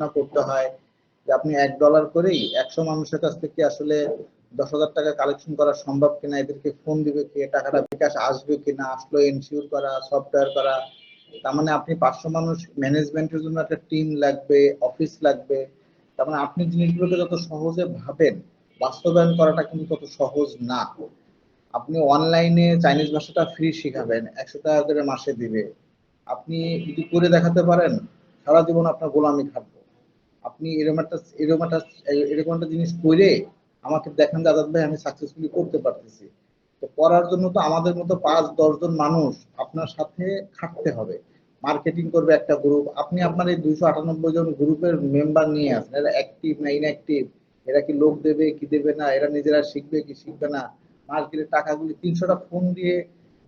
পড়াশোনা করতে হয় যে আপনি এক ডলার করেই একশো মানুষের কাছ থেকে আসলে দশ হাজার টাকা কালেকশন করা সম্ভব কিনা, এদেরকে ফোন দিবে কে, টাকাটা বিকাশ আসবে কিনা, আসলো এনশিওর করা সফটওয়্যার করা। তার মানে আপনি পাঁচশো মানুষ ম্যানেজমেন্টের জন্য একটা টিম লাগবে অফিস লাগবে। তার মানে আপনি জিনিসগুলোকে যত সহজে ভাবেন, বাস্তবায়ন করাটা কিন্তু তত সহজ না। আপনি অনলাইনে চাইনিজ ভাষাটা ফ্রি শিখাবেন, একশো টাকা করে মাসে দিবে। আপনি যদি করে দেখাতে পারেন, সারা জীবন আপনার গোলামি খাটবো আপনি এরকম একটা এরকম একটা এরকম একটা জিনিস করে আমাকে দেখেন দাদা ভাই, আমি সাকসেসফুলি করতে পারতেছি। তো করার জন্য তো আমাদের মতো পাঁচ দশজন মানুষ আপনার সাথে খাটতে হবে। মার্কেটিং করবে একটা গ্রুপ আপনি আপনার এই দুইশো আটানব্বই জন গ্রুপের মেম্বার নিয়ে আসেন। এরা অ্যাক্টিভ না ইনঅ্যাক্টিভ এরা কি লোক দেবে, কি দেবে না? এরা নিজেরা শিখবে, কি শিখবে না? গেলে টাকাগুলি তিনশোটা ফোন দিয়ে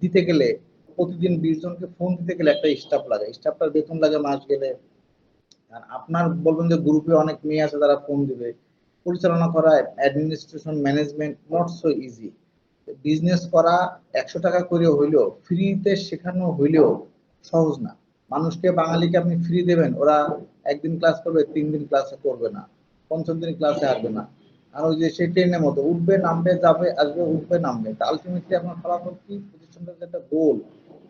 দিতে গেলে, প্রতিদিন বিশ জনকে ফোন দিতে গেলে একটা স্টাফ লাগে। স্টাফটার বেতন লাগে মাস গেলে। আপনার বলবেন যে গ্রুপে অনেক মেয়ে আছে তারা ফোন দিবে। পরিচালনা করা administration management not so easy business করা একশো টাকা করে হইলেও ফ্রিতে শেখানো হইলেও সহজ না। মানুষকে বাঙালিকে আপনি ফ্রি দেবেন, ওরা একদিন ক্লাস করবে, তিন দিন ক্লাসে করবে না। পঞ্চম দিন ক্লাসে আসবে না। আর ওই যে সেই ট্রেনের মতো, উঠবে, নামবে, যাবে, আসবে, উঠবে, নামবে। তা আলটিমেটলি আপনার ফলাফল কি? প্রতিষ্ঠানটার একটা গোল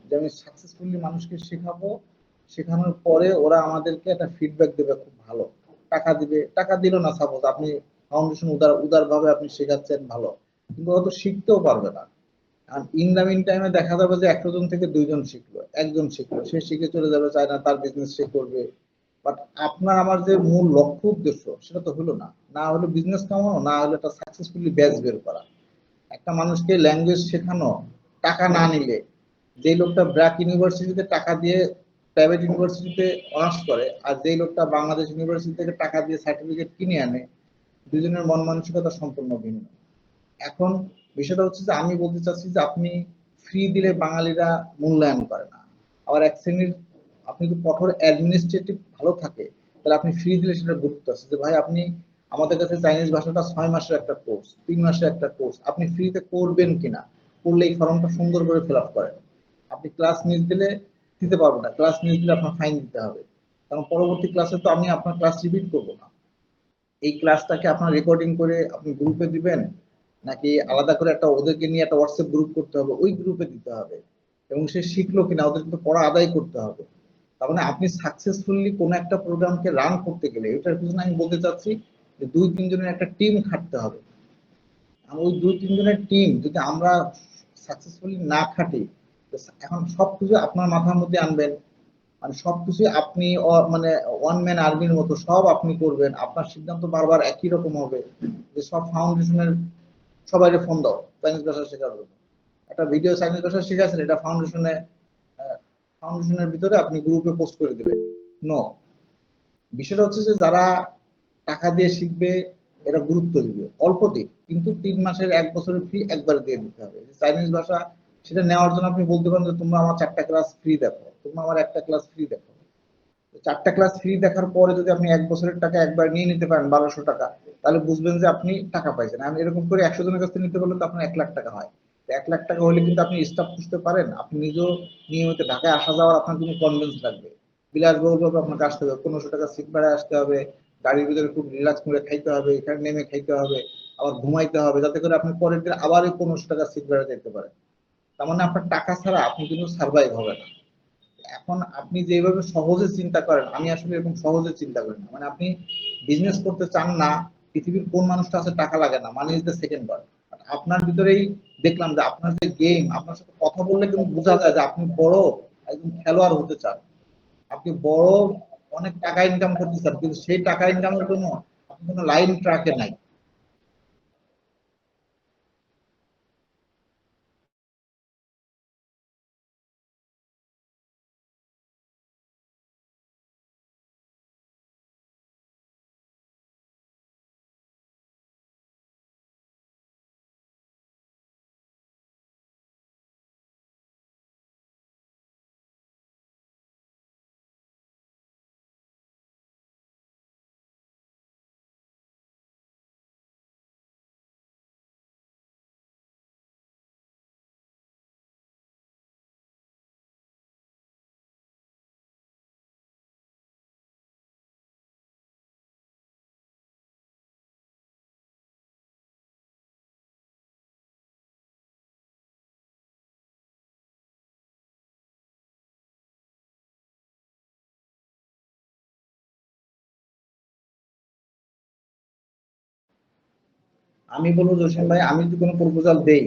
যে আমি সাকসেসফুলি মানুষকে শেখাবো শেখানোর পরে ওরা আমাদেরকে একটা ফিডব্যাক দেবে খুব ভালো। টাকা দিবে। টাকা দিল না সাপোজ আপনি ফাউন্ডেশন উদার ভাবে আপনি শেখাচ্ছেন, ভালো। কিন্তু ওরা তো শিখতেও পারবে না। আর ইন মিন টাইমে দেখা যাবে যে একশো জন থেকে দুইজন শিখলো, একজন শিখলো। সে শিখে চলে যাবে, চায় না তার বিজনেস সে করবে। বাট আপনার আমার যে মূল লক্ষ্য, উদ্দেশ্য, সেটা তো হলো না। না হলো বিজনেস কামানো, না হলো একটা সাকসেসফুলি ব্যাচ বের করা। একটা মানুষকে ল্যাঙ্গুয়েজ শেখানো, টাকা না নিলে, যে লোকটা ব্র্যাক ইউনিভার্সিটিতে টাকা দিয়ে প্রাইভেট ইউনিভার্সিটিতে অনার্স করে, আর যেই লোকটা বাংলাদেশ ইউনিভার্সিটি থেকে টাকা দিয়ে সার্টিফিকেট কিনে আনে, দুজনের মন মানসিকতা সম্পূর্ণ ভিন্ন। এখন বিষয়টা হচ্ছে যে আমি বলতে চাচ্ছি যে আপনি ফ্রি দিলে বাঙালিরা মূল্যায়ন করে না। আবার এক শ্রেণির আপনি যদি কঠোর অ্যাডমিনিস্ট্রেটিভ ভালো থাকে, তাহলে আপনি ফ্রি দিলে সেটা গুরুত্ব আছে যে ভাই আপনি আমাদের কাছে চাইনিজ ভাষাটা ছয় মাসের একটা কোর্স তিন মাসের একটা কোর্স আপনি ফ্রিতে করবেন কিনা? করলে এই ফর্মটা সুন্দর করে ফিল আপ করেন। আপনি ক্লাস মিস দিলে দিতে পারব না ক্লাস মিস দিলে আপনার ফাইন দিতে হবে। কারণ পরবর্তী ক্লাসে তো আমি আপনার ক্লাস রিপিট করব না। এই ক্লাসটাকে আপনার রেকর্ডিং করে আপনি গ্রুপে দিবেন, নাকি আলাদা করে একটা ওদেরকে নিয়ে একটা হোয়াটসঅ্যাপ গ্রুপ করতে হবে, ওই গ্রুপে দিতে হবে। এবং সে শিখলো কিনা ওদের কিন্তু পড়া আদায় করতে হবে। তার মানে আপনি সাকসেসফুলি কোনো একটা প্রোগ্রামকে রান করতে গেলে, এটার পিছনে আমি বলতে চাচ্ছি যে দুই তিনজনের একটা টিম খাটতে হবে। ওই দুই তিনজনের টিম যদি আমরা সাকসেসফুলি না খাটি এখন সবকিছু আপনার মাথার মধ্যে আনবেন। মানে সবকিছু আপনি মানে ওয়ান ম্যান আর্মির মতো সব আপনি করবেন। আপনার সিদ্ধান্ত বারবার একই রকম হবে। যে সব ফাউন্ডেশনের সবাইকে ফোন দাও। চাইনিজ ভাষা শেখার জন্য। একটা ভিডিও চাইনিজ ভাষা শিখাচ্ছেন, এটা ফাউন্ডেশনে ফাউন্ডেশনের ভিতরে আপনি গ্রুপে পোস্ট করে দেবেন। নো বিষয়টা হচ্ছে যে যারা টাকা দিয়ে শিখবে, এরা গুরুত্ব দিবে। অল্প দিক, কিন্তু তিন মাসের এক বছরের ফি একবার দিয়ে দিতে হবে। চাইনিজ ভাষা সেটা নেওয়ার জন্য আপনি বলতে পারেন যে তোমরা আমার চারটা ক্লাস ফ্রি দেখো। তোমরা আমার একটা ক্লাস ফ্রি দেখো। চারটা ক্লাস ফ্রি দেখার পরে যদি আপনি এক বছরের টাকা একবার নিয়ে নিতে পারেন, বারোশো টাকা, তাহলে বুঝবেন যে আপনি টাকা পাইছেন। আমি এরকম করে একশো জনের কাছ থেকে নিতে পারলে তো আপনার এক লাখ টাকা হয়। এক লাখ টাকা হলে কিন্তু আপনি স্টাফ খুঁজতে পারেন। আপনি নিজেও নিয়মিত ঢাকায় আসা যাওয়ার আপনার কোনো কনভেন্স লাগবে। বিলাসবহুলভাবে আপনাকে আসতে হবে। পনেরোশো টাকা সিট ভাড়ায় আসতে হবে। গাড়ির ভিতরে খুব রিল্যাক্স করে খাইতে হবে। এখানে নেমে খাইতে হবে। আবার ঘুমাইতে হবে। যাতে করে আপনি পরের দিন আবার পনেরোশো টাকা সিট ভাড়া যেতে পারেন। তার মানে আপনার টাকা ছাড়া আপনি কিন্তু সার্ভাইভ হবে না। এখন আপনি যেভাবে সহজে চিন্তা করেন, আমি আসলে এরকম সহজে চিন্তা করি না। মানে আপনি বিজনেস করতে চান না, পৃথিবীর কোন মানুষটা আছে টাকা লাগে না মানে ইজ দ্য সেকেন্ড ওয়ার্ড আপনার ভিতরেই দেখলাম যে আপনার যে গেম আপনার সাথে কথা বললে কিন্তু বোঝা যায় যে আপনি বড় একজন খেলোয়াড় হতে চান। আপনি বড় অনেক টাকা ইনকাম করতে চান, কিন্তু সেই টাকা ইনকামের জন্য আপনি কোনো লাইন ট্রাকে নাই। আমি বলব জসিম ভাই, আমি যদি কোনো প্রপোজাল দেই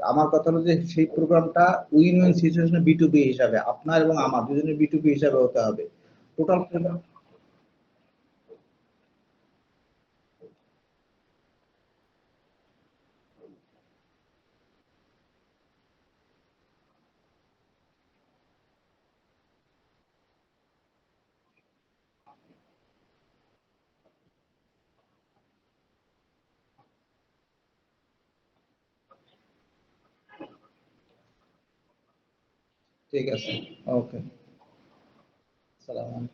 আমার কথা হলো যে, সেই প্রোগ্রামটা উইন উইন সিচুয়েশনে বি টু হিসাবে, আপনার এবং আমার, দুজনের বিটুপি হিসাবে হতে হবে। টোটাল ঠিক আছে ওকে। সালাম